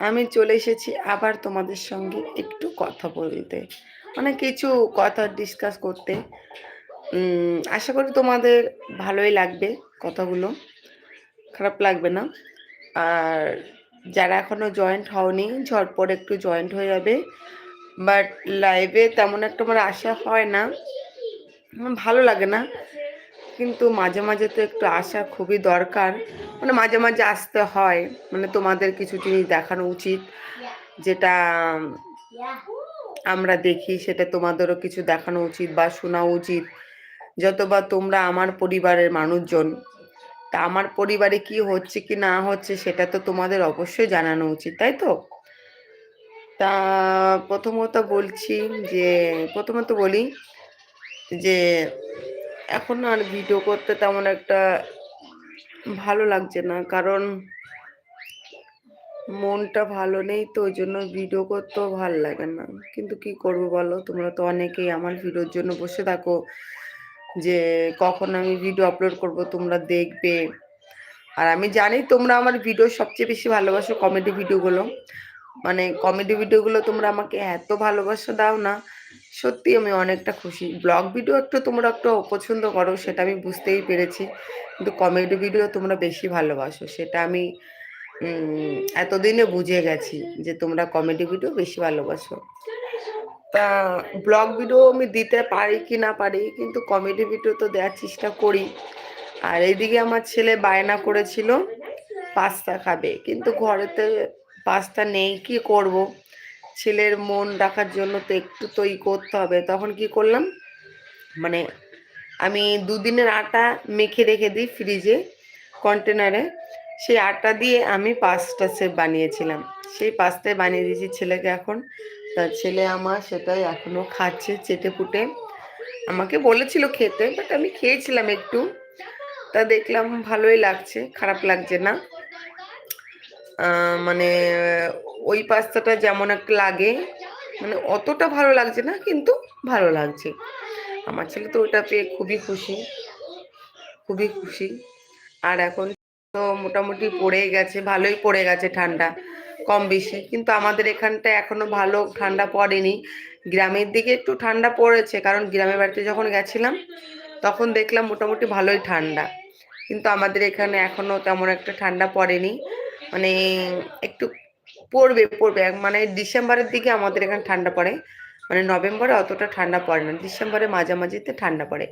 আমি চলে এসেছি আবার তোমাদের সঙ্গে একটু কথা বলতে। মানে কিছু কথা ডিসকাস করতে। আশা করি তোমাদের ভালোই লাগবে কথাগুলো। খারাপ লাগবে না। আর যারা এখনও জয়েন্ট হওনি ঝটপট একটু জয়েন্ট হয়ে যাবে। বাট লাইভে তেমন একটা আমার আশা হয় না। ভালো লাগে না। কিন্তু মাঝে মাঝে তো একটু আসা খুবই দরকার। মানে মাঝে মাঝে আসতে হয়। মানে তোমাদের কিছু জিনিস দেখানো উচিত। যেটা আমরা দেখি, সেটা তোমাদেরও কিছু দেখানো উচিত বা শোনা উচিত। যতবার তোমরা আমার পরিবারের মানুষজন, তা আমার পরিবারে কি হচ্ছে কি না হচ্ছে, সেটা তো তোমাদের অবশ্যই জানানো উচিত, তাই তো? তা প্রথমত বলছি যে প্রথমত বলি যে এখন আর ভিডিও করতে তেমন একটা ভালো লাগছে না, কারণ মনটা ভালো নেই তো, ওই জন্য ভিডিও করতেও ভালো লাগে না। কিন্তু কি করব বলো? তোমরা তো অনেকেই আমার ভিডিওর জন্য বসে থাকো যে কখন আমি ভিডিও আপলোড করব, তোমরা দেখবে। আর আমি জানি তোমরা আমার ভিডিও সবচেয়ে বেশি ভালোবাসো কমেডি ভিডিওগুলো মানে কমেডি ভিডিওগুলো তোমরা আমাকে এত ভালোবাসা দাও না, সত্যি আমি অনেকটা খুশি। ব্লগ ভিডিও একটু তোমরা একটু অপছন্দ করো, সেটা আমি বুঝতেই পেরেছি। কিন্তু কমেডি ভিডিও তোমরা বেশি ভালোবাসো, সেটা আমি এতদিনে বুঝে গেছি যে তোমরা কমেডি ভিডিও বেশি ভালোবাসো। তা ব্লগ ভিডিও আমি দিতে পারি কি না পারি, কিন্তু কমেডি ভিডিও তো দেওয়ার চেষ্টা করি। আর এইদিকে আমার ছেলে বায়না করেছিল পাস্তা খাবে। কিন্তু ঘরেতে পাস্তা নেই, কি করব? ছেলের মন রাখার জন্য তো একটু তো ই করতে হবে। তখন কি করলাম? মানে আমি দুদিনের আটা মেখে রেখে দিই ফ্রিজে, কন্টেনারে। সেই আটা দিয়ে আমি পাস্তা সে বানিয়েছিলাম। সেই পাস্তায় বানিয়ে দিয়েছি ছেলেকে এখন। তার ছেলে আমার সেটাই এখনও খাচ্ছে চেটে পুটে আমাকে বলেছিল খেতে বাট আমি খেয়েছিলাম একটু। তা দেখলাম ভালোই লাগছে, খারাপ লাগছে না। মানে ওই পাস্তাটা যেমন একটা লাগে মানে অতটা ভালো লাগছে না, কিন্তু ভালো লাগছে। আমার ছেলে তো ওটা পেয়ে খুবই খুশি খুবই খুশি। আর এখন তো মোটামুটি পড়ে গেছে, ভালোই পড়ে গেছে ঠান্ডা, কম বেশি। কিন্তু আমাদের এখানটা এখনও ভালো ঠান্ডা পড়েনি। গ্রামের দিকে একটু ঠান্ডা পড়েছে, কারণ গ্রামের বাড়িতে যখন গেছিলাম, তখন দেখলাম মোটামুটি ভালোই ঠান্ডা। কিন্তু আমাদের এখানে এখনও তেমন একটা ঠান্ডা পড়েনি। মানে একটু পড়বে পড়বে। মানে ডিসেম্বরের দিকে আমাদের এখানে ঠান্ডা পড়ে। মানে নভেম্বরে অতটা ঠান্ডা পড়ে না, ডিসেম্বরে মাঝামাঝিতে ঠান্ডা পড়ে।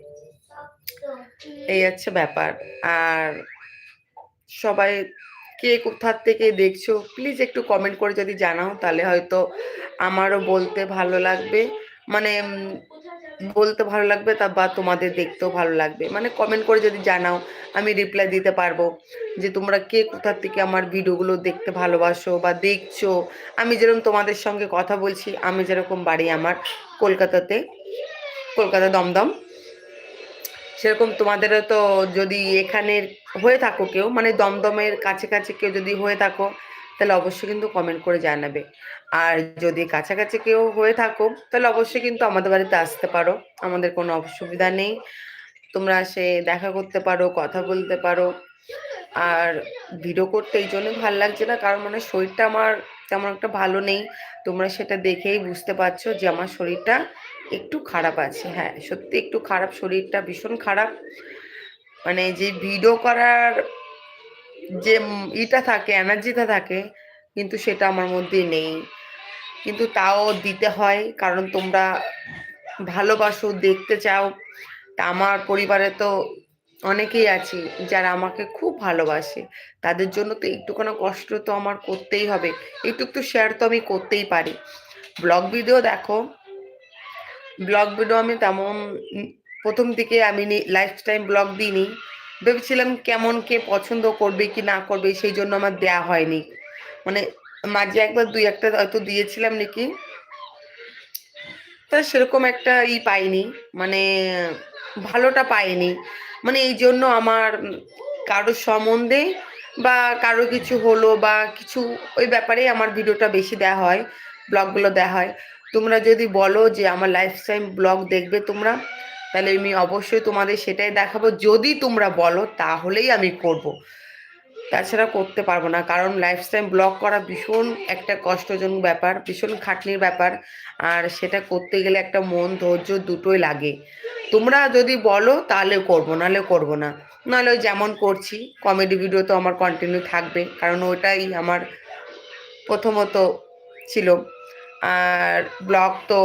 এই হচ্ছে ব্যাপার। আর সবাই কে কোথার থেকে দেখছ প্লিজ একটু কমেন্ট করে যদি জানাও, তাহলে হয়তো আমারও বলতে ভালো লাগবে। মানে বলতে ভালো লাগবে তা বা তোমাদের দেখতেও ভালো লাগবে। মানে কমেন্ট করে যদি জানাও, আমি রিপ্লাই দিতে পারব যে তোমরা কে কোথার থেকে আমার ভিডিওগুলো দেখতে ভালোবাসো বা দেখছ। আমি যেরকম তোমাদের সঙ্গে কথা বলছি, আমি যেরকম বাড়ি আমার কলকাতাতে, কলকাতা দমদম। সেরকম তোমাদেরও তো যদি এখানের হয়ে থাকো কেউ মানে দমদমের কাছে কাছে কেউ যদি হয়ে থাকো তাহলে অবশ্যই কিন্তু কমেন্ট করে জানাবে। আর যদি কাছাকাছি কেউ হয়ে থাকো তাহলে অবশ্যই কিন্তু আমাদের বাড়িতে আসতে পারো। আমাদের কোনো অসুবিধা নেই। তোমরা সে দেখা করতে পারো, কথা বলতে পারো। আর ভিডিও করতে এই জন্য ভালো লাগছে না, কারণ মানে শরীরটা আমার তেমন একটা ভালো নেই। তোমরা সেটা দেখেই বুঝতে পারছ যে আমার শরীরটা একটু খারাপ আছে। হ্যাঁ সত্যি একটু খারাপ, শরীরটা ভীষণ খারাপ। মানে যে ভিডিও করার যে ইটা থাকে এনার্জিটা থাকে, কিন্তু সেটা আমার মধ্যে নেই। কিন্তু তাও দিতে হয়, কারণ তোমরা ভালোবাসো, দেখতে চাও। তা আমার পরিবারে তো অনেকেই আছে যারা আমাকে খুব ভালোবাসে। তাদের জন্য তো একটুখানি কষ্ট তো আমার করতেই হবে। একটু একটু শেয়ার তো আমি করতেই পারি। ব্লগ ভিডিও দেখো। ব্লগ ভিডিও আমি তেমন প্রথম দিকে আমি লাইফ টাইম ব্লগ দিইনি। ভেবেছিলাম কেমন কে পছন্দ করবে কি না করবে, সেই জন্য আমার দেয়া হয়নি। মানে মাঝে একবার দুই একটা হয়তো দিয়েছিলাম নাকি। তা সেরকম একটা ই পাইনি মানে ভালোটা পাইনি। মানে এই জন্য আমার কারোর সম্বন্ধে বা কারও কিছু হলো বা কিছু, ওই ব্যাপারে আমার ভিডিওটা বেশি দেওয়া হয়, ব্লগগুলো দেওয়া হয়। তোমরা যদি বলো যে আমার লাইফ টাইম ব্লগ দেখবে তোমরা। তাহলে আমি অবশ্যই তোমাদের সেটাই দেখাবো। যদি তোমরা বলো, তাহলেই আমি করব। তাছাড়া করতে পারব না, কারণ লাইফস্টাইল ব্লগ করা ভীষণ একটা কষ্টজনক ব্যাপার, ভীষণ খাটনির ব্যাপার। আর সেটা করতে গেলে একটা মন ধৈর্য দুটোই লাগে। তোমরা যদি বলো, তাহলে করব, নাহলে করব না। নাহলে যেমন করছি কমেডি ভিডিও তো আমার কন্টিনিউ থাকবে, কারণ ওটাই আমার প্রথমত ছিল। আর ব্লগ তো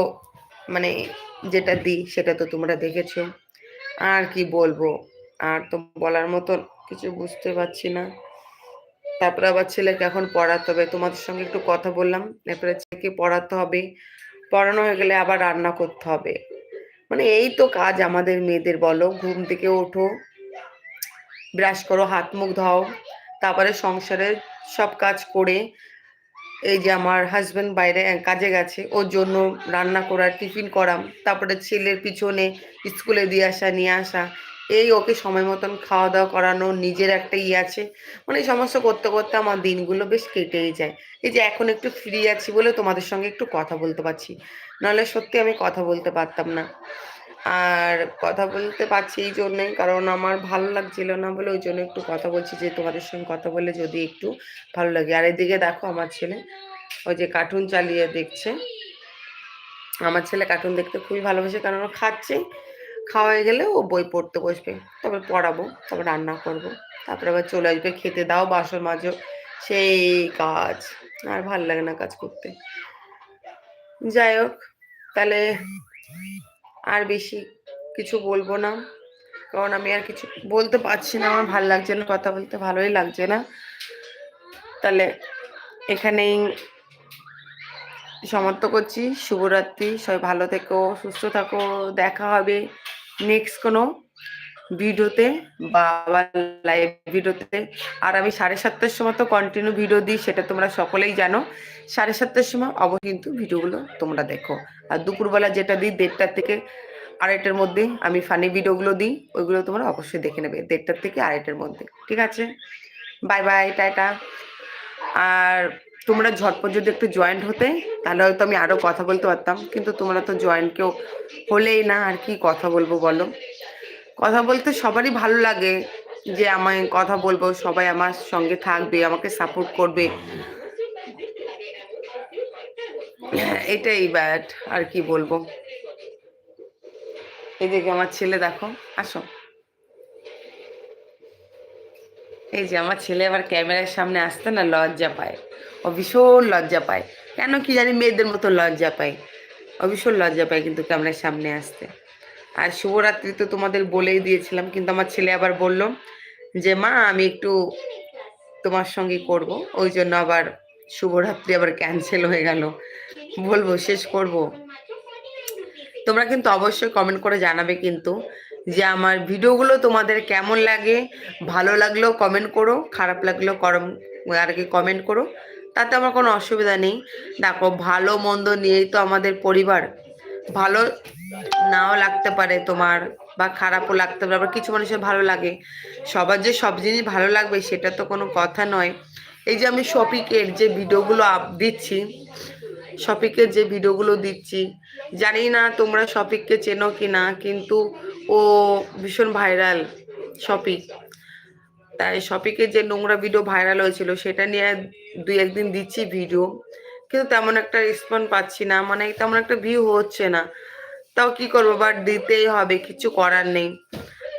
মানে যেটা দিই সেটা তো তোমরা দেখেছ। আর কি বলব? আর তো বলার মতন কিছু বুঝতে পারছি না। তারপরে আবার ছেলেকে এখন পড়াতে হবে। তোমাদের সঙ্গে একটু কথা বললাম। এরপরে ছেলেকে পড়াতে হবে। পড়ানো হয়ে গেলে আবার রান্না করতে হবে। মানে এই তো কাজ আমাদের মেয়েদের, বলো। ঘুম থেকে ওঠো, ব্রাশ করো, হাত মুখ ধাও তারপরে সংসারের সব কাজ করে এই যে আমার হাজবেন্ড বাইরে কাজে গেছে, ওর জন্য রান্না করা টিফিন করাম, তারপরে ছেলের পিছনে স্কুলে দিয়ে আসা, নিয়ে আসা, এই ওকে সময় মতন খাওয়া দাওয়া করানো নিজের একটা ইয়ে আছে। মানে এই সমস্ত করতে করতে আমার দিনগুলো বেশ কেটেই যায়। এই যে এখন একটু ফ্রি আছি বলে তোমাদের সঙ্গে একটু কথা বলতে পারছি। নাহলে সত্যি আমি কথা বলতে পারতাম না। আর কথা বলতে পারছি এই জন্যই কারণ আমার ভালো লাগছিল না বলে ওই জন্য একটু কথা বলছি যে তোমাদের সঙ্গে কথা বলে যদি একটু ভালো লাগে। আর এদিকে দেখো আমার ছেলে, ওই যে কার্টুন চালিয়ে দেখছে। আমার ছেলে কার্টুন দেখতে খুবই ভালোবাসে কারণ ও খাচ্ছে, খাওয়া গেলে ও বই পড়তে বসবে, তারপর পড়াবো, তারপর রান্না করব, তারপরে আবার চলে আসবে খেতে দাও, বাসন মাজো, সেই কাজ। আর ভালো লাগে না কাজ করতে। যাই হোক, তাহলে আর বেশি কিছু বলব না। কারণ আমি আর কিছু বলতে পারছি না, আমার ভালো লাগছে না, কথা বলতে ভালোই লাগছে না। তাহলে এখানেই সমাপ্ত করছি। শুভরাত্রি, সবাই ভালো থেকো, সুস্থ থাকো, দেখা হবে নেক্সট কোনো ভিডিওতে বা লাইভ ভিডিওতে। আর আমি সাড়ে সাতটার সময় তো কন্টিনিউ ভিডিও দিই, সেটা তোমরা সকলেই জানো। সাড়ে সাতটার সময় অবশ্যই কিন্তু ভিডিওগুলো তোমরা দেখো। আর দুপুরবেলা যেটা দিই, দেড়টার থেকে আড়াইটার মধ্যে আমি ফানি ভিডিওগুলো দিই, ওইগুলো তোমরা অবশ্যই দেখে নেবে, দেড়টার থেকে আড়াইটার মধ্যে। ঠিক আছে? Bye bye tata. আর তোমরা ঝটপট যদি একটু জয়েন্ট হতে, তাহলে হয়তো আমি আরও কথা বলতে পারতাম, কিন্তু তোমরা তো জয়েন্ট কেউ হলেই না, আর কি কথা বলব বলো? কথা বলতে সবারই ভালো লাগে যে আমায় কথা বলব, সবাই আমার সঙ্গে থাকবে, আমাকে সাপোর্ট করবে। এটাই ব্যাট আর কি বলব? এদিকে আমার ছেলে দেখো, আসো। এই যে আমার ছেলে আবার ক্যামেরার সামনে আসতে না লজ্জা পায়। ও ভীষণ লজ্জা পায়। কেন কি জানি মেয়েদের মতো লজ্জা পায়। ও ভীষণ লজ্জা পায় কিন্তু ক্যামেরার সামনে আসতে। আর শুভরাত্রি তো তোমাদের বলেই দিয়েছিলাম, কিন্তু আমার ছেলে আবার বলল যে, মা, আমি একটু তোমার সঙ্গে করব। ওই জন্য আবার শুভরাত্রি আবার ক্যান্সেল হয়ে গেল। বলব, শেষ করব। তোমরা কিন্তু অবশ্যই কমেন্ট করে জানাবে কিন্তু যে, আমার ভিডিওগুলো তোমাদের কেমন লাগে? ভালো লাগলেও কমেন্ট করো, খারাপ লাগলেও করম, আর কি কমেন্ট করো। তাতে আমার কোনো অসুবিধা নেই। দেখো, ভালো মন্দ নিয়েই তো আমাদের পরিবার। ভালো নাও লাগতে পারে তোমার, বা খারাপও লাগতে পারে, আবার কিছু মানুষের ভালো লাগে। সবার যে সব জিনিস ভালো লাগবে সেটা তো কোনো কথা নয়। এই যে আমি শপিকের যে ভিডিওগুলো আপ দিচ্ছি শপিকের যে ভিডিওগুলো দিচ্ছি, জানি না তোমরা শপিককে চেনো কি না কিন্তু ও ভীষণ ভাইরাল শপিক তাই শপিকের যে নোংরা ভিডিও ভাইরাল হয়েছিল, সেটা নিয়ে দুই একদিন দিচ্ছি ভিডিও। কিন্তু তেমন একটা রেসপন্স পাচ্ছি না মানে তেমন একটা ভিউ হচ্ছে না। তাও কি করব? বাট দিতেই হবে, কিছু করার নেই।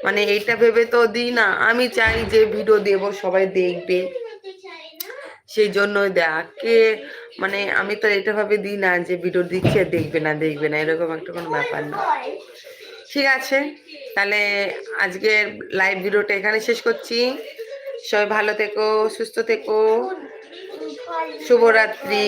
মানে এইটা ভেবে তো দিই না, আমি চাই যে ভিডিও দেব, সবাই দেখবে। সেই জন্যই দেখ কে মানে আমি তো এটা ভাবে দিই না যে ভিডিও দিচ্ছে, দেখবে না দেখবে না, এরকম একটা কোনো ব্যাপার না। ঠিক আছে, তাহলে আজকের লাইভ ভিডিওটা এখানে শেষ করছি। সবাই ভালো থেকো, সুস্থ থেকো। শুভরাত্রি।